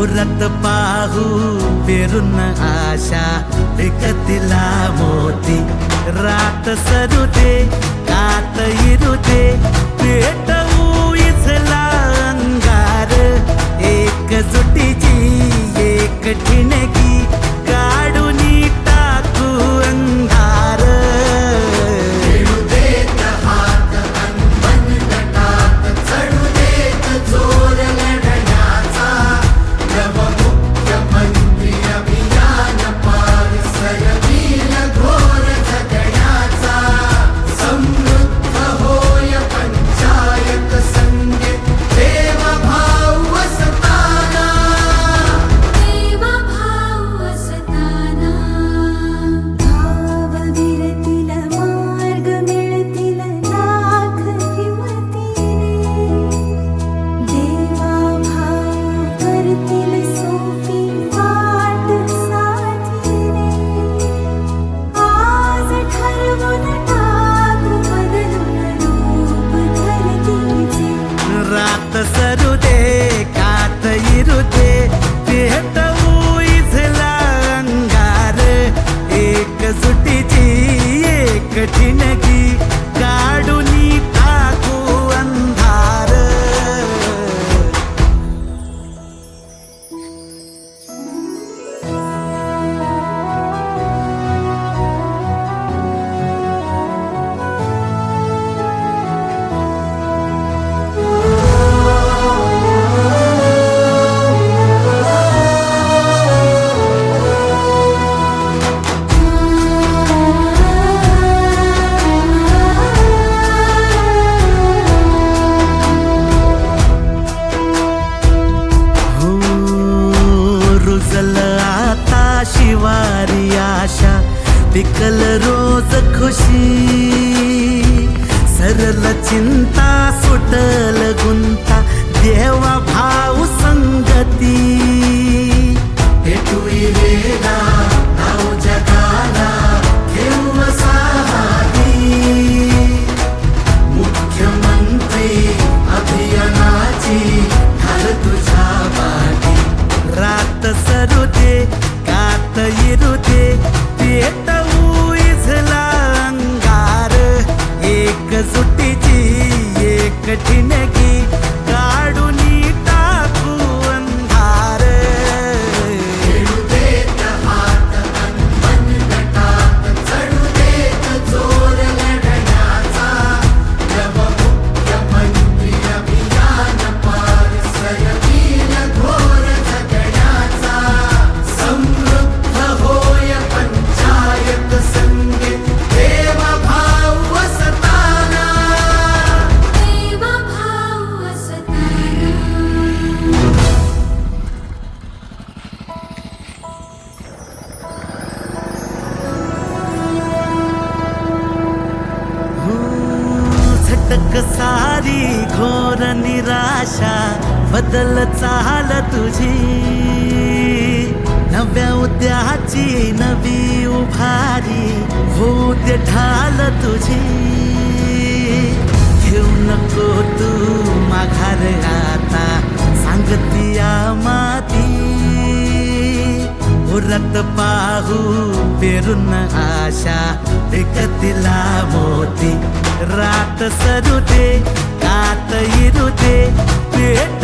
ഉറത്ത് പാഹു പെരുന്ന ആശ വികത്തിലാമോത്തി രാത്ത സരുതേ കാത്ത पिकल रोज खुशी सरल चिंता सुटल गुंता देवा भाऊ संगती. भेटू वेदा सारी घोर निराशा बदल चाल तुझी. नव्या उद्याची नवी उभारी भूत ढाल तुझी. घेऊ नको तू माघार आता सांगतिया माती. പുറത്ത പാഹു പെരുന്ന ആശ തിക്കത്തിലാ മോത്തി രാത്ത സരുതെ കാത്ത ഇരുതെ പേട്ട